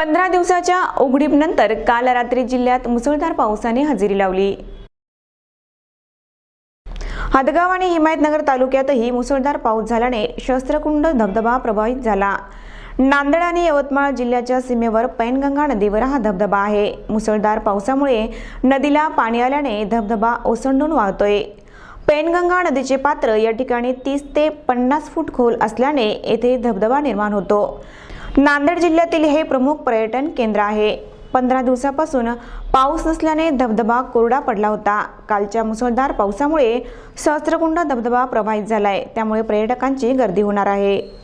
पंधरा दिवसाच्या उघडीपनंतर काल रात्री जिल्ह्यात मुसळधार पावसाने हजेरी लावली. हदगाव आणि हिमायतनगर तालुक्यातही मुसळधार पाऊस झाल्याने शस्त्रकुंड धबधबा प्रभावित झाला. नांदेड आणि यवतमाळ जिल्ह्याच्या सीमेवर पैनगंगा नदीवर हा धबधबा आहे. मुसळधार पावसामुळे नदीला पाणी आल्याने धबधबा ओसंडून वाहतोय. पैनगंगा नदीचे पात्र या ठिकाणी तीस ते पन्नास फूट खोल असल्याने येथे धबधबा निर्माण होतो. नांदेड जिल्ह्यातील हे प्रमुख पर्यटन केंद्र आहे. पंधरा दिवसापासून पाऊस नसल्याने धबधबा कोरडा पडला होता. कालच्या मुसळधार पावसामुळे सहस्त्रकुंड धबधबा प्रभावित झालाय. त्यामुळे पर्यटकांची गर्दी होणार आहे.